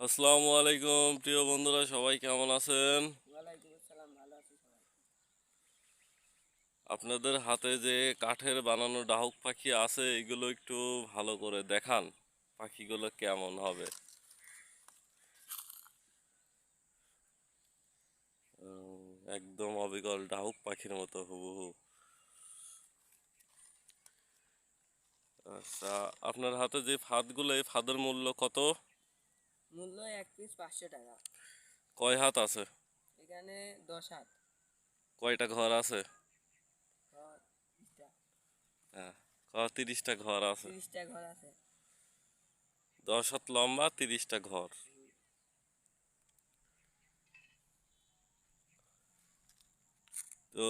আসসালামু আলাইকুম প্রিয় বন্ধুরা সবাই কেমন আছেন? আপনাদের হাতে যে কাঠের বানানো ডাহুক পাখি আছে এগুলো একটু ভালো করে দেখান পাখিগুলো কেমন হবে। একদম অবিকল ডাহুক পাখির মতো হুবহু। আচ্ছা আপনার হাতে যে ফাঁদগুলো এই ফাঁদের মূল্য কত? মূল্য এক পিস পাঁচশো টাকা। কয় হাত আছে? এখানে দশ হাত। কয়টা ঘর আছে? হ্যাঁ তিরিশটা ঘর আছে। তিরিশটা ঘর আছে। দশ হাত লম্বা তিরিশটা ঘর। তো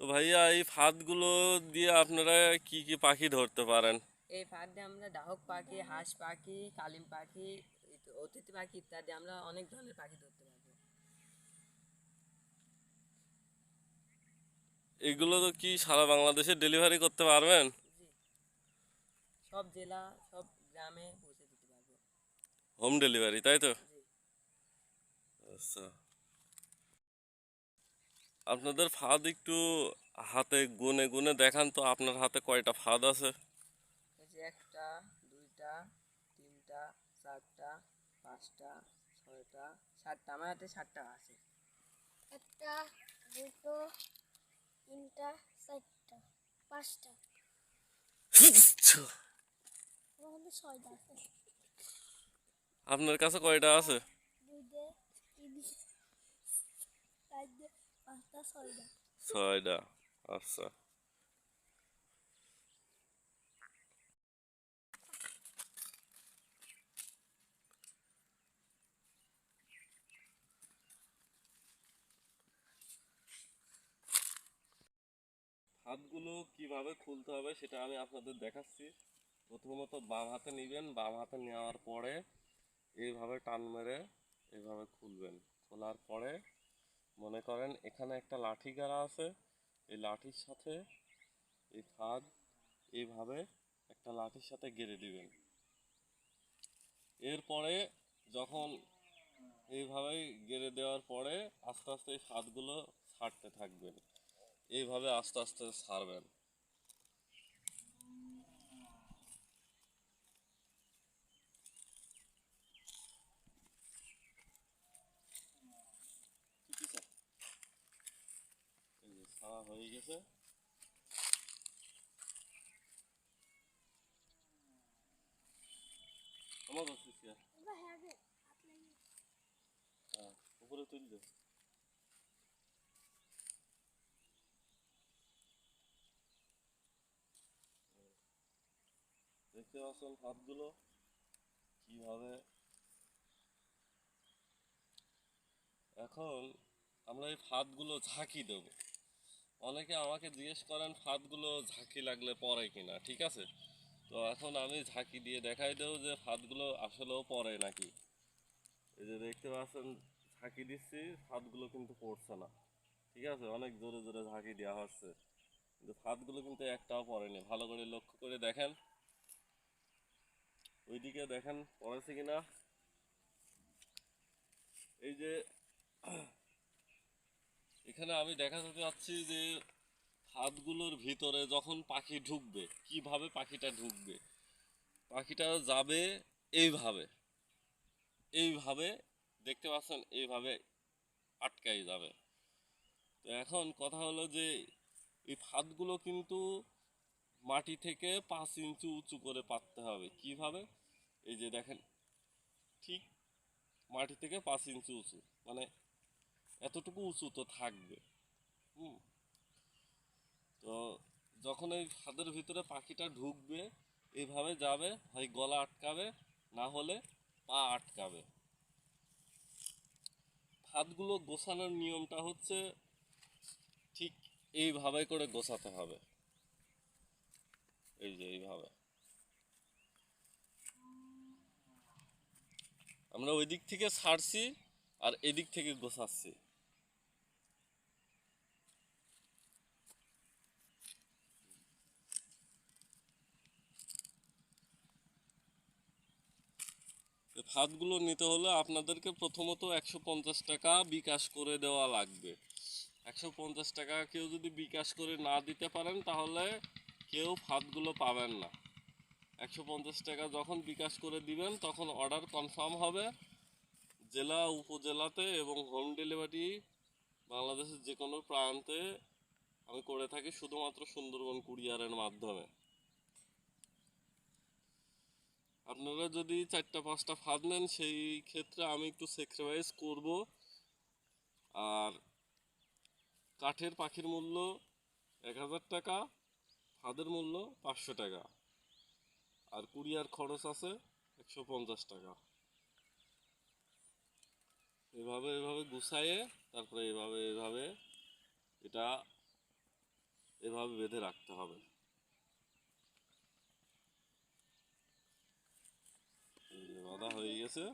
তো ভাইয়া এই ফাঁদগুলো দিয়ে আপনারা কি কি পাখি ধরতে পারেন? এই ফাঁদ দিয়ে আমরা ডাহক পাখি হাঁস পাখি কালিম পাখি অতিথি পাখি ইত্যাদি আমরা অনেক ধরনের পাখি ধরতে পারব। এগুলো তো কি সারা বাংলাদেশে ডেলিভারি করতে পারবেন? সব জেলা সব গ্রামে পৌঁছে দিতে পারব। হোম ডেলিভারি তাই তো? আচ্ছা। আপনাদের ফাঁদ একটু হাতে গুনে গুনে দেখান তো আপনার হাতে কয়টা ফাঁদ আছে এই যে একটা দুইটা তিনটা চারটা পাঁচটা ছয়টা সাতটা আমার হাতে সাতটা আছে। একটা দুটো তিনটা চারটা পাঁচটা। ছয়টা আছে। আপনার কাছে কয়টা আছে? দুইটে তিন পাঁচটা ছয়টা। ছয়টা আচ্ছা। হাতগুলো কীভাবে খুলতে হবে সেটা আমি আপনাদের দেখাচ্ছি। প্রথমত বাম হাতে নেবেন, বাম হাতে নেওয়ার পরে এইভাবে টান মেরে এইভাবে খুলবেন। খোলার পরে মনে করেন এখানে একটা লাঠি গাড়া আছে, এই লাঠির সাথে এই ফাঁদ এইভাবে একটা লাঠির সাথে গেড়ে দিবেন। এরপরে যখন এইভাবে গেড়ে দেওয়ার পরে আস্তে আস্তে এই ফাঁদগুলো ছাড়তে থাকবেন। এইভাবে আস্তে আস্তে সারবেন ছাড়া হয়ে গেছে। আমার হ্যাঁ হ্যাঁ উপরে তুল দেখতে পাচ্ছেন হাতগুলো? কীভাবে? এখন আমরা এই ফাঁদগুলো ঝাঁকি দেব। অনেকে আমাকে জিজ্ঞেস করেন, ফাঁদগুলো ঝাঁকি লাগলে পরে কিনা ঠিক আছে? তো এখন আমি ঝাঁকি দিয়ে দেখাই দেবো যে ফাঁদগুলো আসলেও পরে নাকি। এই যে দেখতে পাচ্ছেন, ঝাঁকি দিচ্ছি, ফাঁদগুলো কিন্তু পড়ছে না। ঠিক আছে? অনেক জোরে জোরে ঝাঁকি দেওয়া হচ্ছে। কিন্তু ফাঁদগুলো কিন্তু একটাও পড়েনি। ভালো করে লক্ষ্য করে দেখেন। ওইদিকে দেখেন পড়েছে কিনা? এই যে, এখানে আমি দেখাতে চাচ্ছি যে ফাঁদগুলোর ভিতরে যখন পাখি ঢুকবে, কীভাবে পাখিটা ঢুকবে? পাখিটা যাবে এইভাবে এইভাবে, দেখতে পাচ্ছেন, এইভাবে আটকাই যাবে। তো এখন কথা হলো যে, এই ফাঁদগুলো কিন্তু মাটি থেকে পাঁচ ইঞ্চি উঁচু করে পাততে হবে। কীভাবে? এই যে দেখেন, ঠিক মাটি থেকে পাঁচ ইঞ্চি উঁচু মানে এতটুকু উঁচু তো থাকবে। হুম। তো যখন এই ফাঁদের ভিতরে পাখিটা ঢুকবে এইভাবে যাবে, হয় গলা আটকাবে, না হলে পা আটকাবে। ফাঁদগুলো গোছানোর নিয়মটা হচ্ছে ঠিক এইভাবে করে গোছাতে হবে। এই যে এইভাবে আমরা ওই দিক থেকে ছাড়ছি আর এদিক থেকে গোছাচ্ছি। ফাঁদগুলো নিতে হলে আপনাদেরকে প্রথমত একশো পঞ্চাশ টাকা বিকাশ করে দেওয়া লাগবে। একশো পঞ্চাশ টাকা কেউ যদি বিকাশ করে না দিতে পারেন, তাহলে কেউ ফাঁদগুলো পাবেন না। একশো পঞ্চাশ টাকা যখন বিকাশ করে দিবেন, তখন অর্ডার কনফার্ম হবে জেলা, উপজেলাতে এবং হোম ডেলিভারি বাংলাদেশের যে কোনো প্রান্তে আমি করে থাকি শুধুমাত্র সুন্দরবন কুরিয়ারের মাধ্যমে। আপনারা যদি চারটা, পাঁচটা ফাঁদ নেন, সেই ক্ষেত্রে আমি একটু স্যাক্রিফাইস করব। আর কাঠের পাখির মূল্য এক হাজার টাকা ফাঁদের মূল্য পাঁচশো টাকা। আর কুরিয়ার খরচ আছে একশো পঞ্চাশ টাকা। এভাবে এভাবে গুছাইয়ে তারপরে এভাবে এভাবে এটা এভাবে বেঁধে রাখতে হবে। বাঁধা হয়ে গেছে।